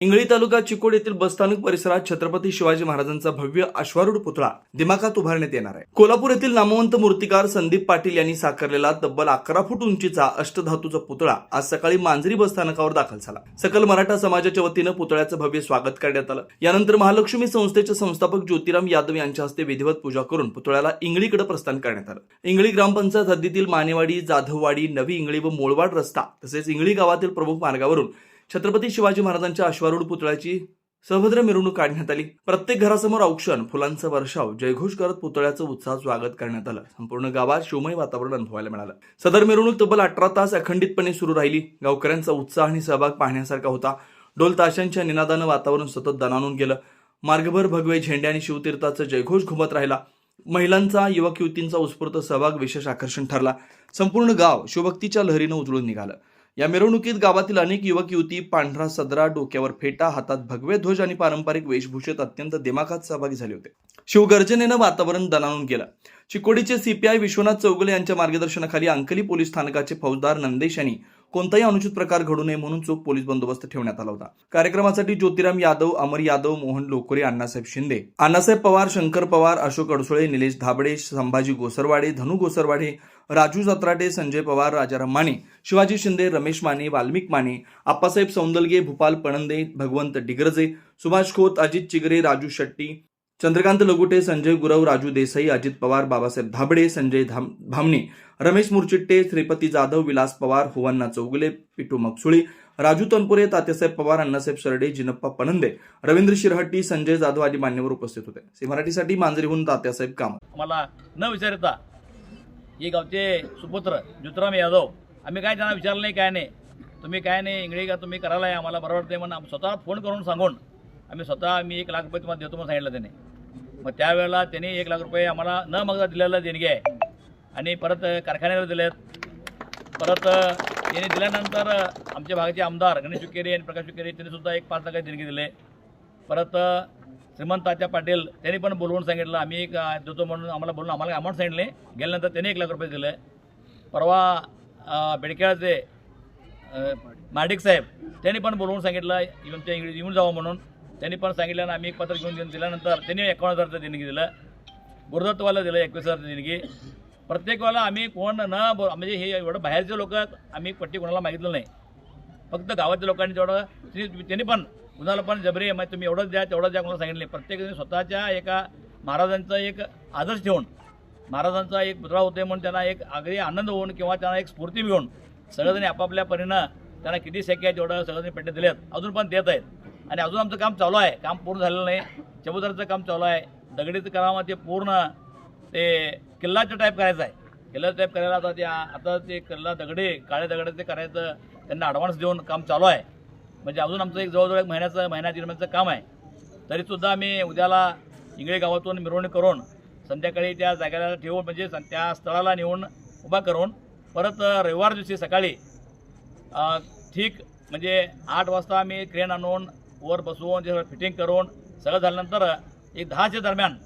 इंगळी तालुका चिकोड येथील बसस्थानक परिसरात छत्रपती शिवाजी महाराजांचा भव्य अश्वारूढ पुतळा दिमाखात उभारण्यात येणार आहे. कोल्हापूर येथील नामवंत मूर्तिकार संदीप पाटील यांनी साकारलेला तब्बल अकरा फूट उंचीचा अष्टधातूचा पुतळा आज सकाळी मांजरी बसस्थानकावर दाखल झाला. सकल मराठा समाजाच्या वतीनं पुतळ्याचं भव्य स्वागत करण्यात आलं. यानंतर महालक्ष्मी संस्थेचे संस्थापक ज्योतिराम यादव यांच्या हस्ते विधिवत पूजा करून पुतळ्याला इंगळीकडे प्रस्थान करण्यात आलं. इंगळी ग्रामपंचायत हद्दीतील मानेवाडी जाधववाडी नवी इंगळी व मोळवाड रस्ता तसेच इंगळी गावातील प्रमुख मार्गावरून छत्रपती शिवाजी महाराजांच्या अश्वारूढ पुतळ्याची सभद्र मिरवणूक काढण्यात आली. प्रत्येक घरासमोर औक्षण फुलांचा वर्षाव जयघोष करत पुतळ्याचं उत्साह स्वागत करण्यात आलं. संपूर्ण गावात शिवमय वातावरण अनुभवायला मिळालं. सदर मिरवणूक तब्बल अठरा तास अखंडितपणे सुरू राहिली. गावकऱ्यांचा उत्साह आणि सहभाग पाहण्यासारखा होता. ढोल ताशांच्या निनादानं वातावरण सतत दणानून गेलं. मार्गभर भगवे झेंडे आणि शिवतीर्थाचा जयघोष घुमत राहिला. महिलांचा युवक युवतींचा उत्स्फूर्त सहभाग विशेष आकर्षण ठरला. संपूर्ण गाव शिवभक्तीच्या लहरीनं उजळून निघालं. या मिरवणुकीत गावातील अनेक युवक युवती पांढरा सदरा डोक्यावर फेटा हातात भगवे ध्वज आणि पारंपरिक वेशभूषेत अत्यंत दिमाखात सहभागी झाले होते. शिवगर्जनेनं वातावरण दणाणून गेलं. चिकोडीचे सीपीआय विश्वनाथ चौगुले यांच्या मार्गदर्शनाखाली अंकली पोलीस स्थानकाचे फौजदार नंदेश यांनी कोणताही अनुचित प्रकार घडू नये म्हणून चोख पोलीस बंदोबस्त ठेवण्यात आला होता. कार्यक्रमासाठी ज्योतिराम यादव अमर यादव मोहन लोकोरे अण्णासाहेब शिंदे अण्णासाहेब पवार शंकर पवार अशोक अडसुळे निलेश धाबडे संभाजी गोसरवाडे धनु गोसरवाडे राजू जत्राटे संजय पवार राजाराम माने शिवाजी शिंदे रमेश माने वाल्मिक माने आप्पासाहेब सौंदलगे भूपाल पणंदे भगवंत डिग्रजे सुभाष खोत अजित चिगरे राजू शेट्टी चंद्रकांत लगुटे संजय गुरव राजू देसाई अजित पवार बाबासाहेब धाबडे संजय धाम भामणे रमेश मुरचिट्टे श्रीपती जाधव विलास पवार हुवन्ना चौगुले पिटू मकसुळी राजू तनपुरे तात्यासाहेब पवार अण्णासाहेब सरडे जिनप्पा पनंदे रवींद्र शिरहट्टी संजय जाधव आदी मान्यवर उपस्थित होते. सी मराठीसाठी मांजरीहून तात्यासाहेब काम मला न विचारता हे गावचे सुपुत्र ज्योतिराम यादव आम्ही काय त्यांना विचारलं नाही काय नाही. तुम्ही काय नाही इंगळी का तुम्ही करायला आम्हाला बरं ते म्हणून स्वतः फोन करून सांगून आम्ही स्वतः मी एक लाख रुपये तुम्हाला देतो म्हणून सांगितलं त्याने. मग त्यावेळेला त्यांनी एक लाख रुपये आम्हाला न मागता दिलेलं देणगी आहे. आणि परत कारखान्याला दिलेत. परत त्यांनी दिल्यानंतर आमच्या भागाचे आमदार गणेश विकेरे आणि प्रकाश विकेरे त्यांनी सुद्धा एक पाच लाखाची देणगी दिले. परत श्रीमंत तात्या पाटील त्यांनी पण बोलवून सांगितलं. आम्ही एक देतो म्हणून आम्हाला बोलून आम्हाला अमाऊंट सांगितले गेल्यानंतर त्यांनी एक लाख रुपये दिले. परवा बेडकेळाचे माडिक साहेब त्यांनी पण बोलवून सांगितलं आमच्या इंग्लिश येऊन जावं म्हणून. त्यांनी पण सांगितलं आणि आम्ही एक पत्र घेऊन देऊन दिल्यानंतर त्यांनी एकावन्न हजारचं देणगी दिलं. गुरुदत्वाला दिलं एकवीस हजारचं देणगी प्रत्येक वेळेला आम्ही कोण न म्हणजे हे एवढं बाहेरचे लोक आम्ही पट्टी कोणाला मागितलं नाही. फक्त गावातल्या लोकांनी तेवढं त्यांनी पण कुणाला पण जबरी आहे तुम्ही एवढंच द्या तेवढंच द्या कोणाला सांगितले. प्रत्येकाने स्वतःच्या एका महाराजांचा एक आदर्श ठेवून महाराजांचा एक पुतळा होते म्हणून त्यांना एक अगदी आनंद होऊन किंवा त्यांना एक स्फूर्ती मिळून सगळेजणी आपापल्या परीनं त्यांना किती शक्य आहे तेवढं सगळ्यांनी पेटे दिलेत. अजून पण देत आहेत. आणि अजून आमचं काम चालू आहे. काम पूर्ण झालेलं नाही. चबुतराचं काम चालू आहे. दगडीचं कामामध्ये ते पूर्ण ते किल्लाचं टाईप करायचं आहे. किल्लाचं टाईप करायला आता त्या आता ते किल्ला दगडे काळे दगडे ते करायचं त्यांना ॲडव्हान्स देऊन काम चालू आहे. म्हणजे अजून आमचं एक जवळजवळ एक महिन्याचं महिना दीड महिन्याचं काम आहे. तरीसुद्धा आम्ही उद्याला इंगळे गावातून मिरवणूक करून संध्याकाळी त्या जागेला ठेवून म्हणजे सं- त्या स्थळाला नेऊन उभा करून परत रविवार दिवशी सकाळी ठीक म्हणजे आठ वाजता आम्ही क्रेन आणून वर बसवून ते फिटिंग करून सगळं झाल्यानंतर एक दहाच्या दरम्यान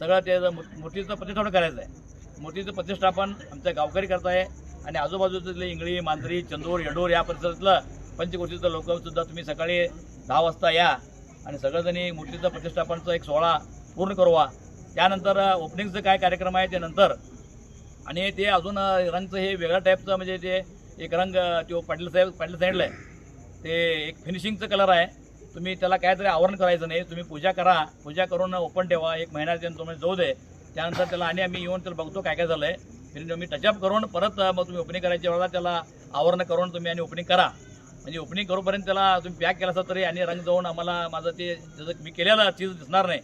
सगळं ते मूर्तीचं प्रतिष्ठापन करायचं आहे. मूर्तीचं प्रतिष्ठापन आमच्या गावकरी करत आहे. आणि आजूबाजूचं इंगळी मांजरी चंदूर येडूर या परिसरातलं पंचकोटीचं लोकसुद्धा तुम्ही सकाळी दहा वाजता या आणि सगळेजणी मूर्तीचं प्रतिष्ठापनचं एक सोहळा पूर्ण करवा त्यानंतर ओपनिंगचं काय कार्यक्रम आहे ते नंतर आणि ते अजून रंगचं हे वेगळ्या टाईपचं म्हणजे ते एक रंग तो पाटील साहेब पाटील सांगितलं आहे ते एक फिनिशिंगचं कलर आहे. तुम्ही त्याला काहीतरी आवरण करायचं नाही. तुम्ही पूजा करा. पूजा करून ओपन ठेवा. एक महिना त्यांनी तुम्ही जाऊ दे. त्यानंतर त्याला आणि आम्ही येऊन त्याला बघतो काय काय झालं आहे तुम्ही टचअप करून परत मग तुम्ही ओपनिंग करायच्या वेळेला त्याला आवरण करून तुम्ही आणि ओपनिंग करा. म्हणजे ओपनिंग करूपर्यंत त्याला तुम्ही पॅक केला असता तरी आणि रंग जाऊन आम्हाला माझं ते जसं मी केलेलं चीज दिसणार नाही.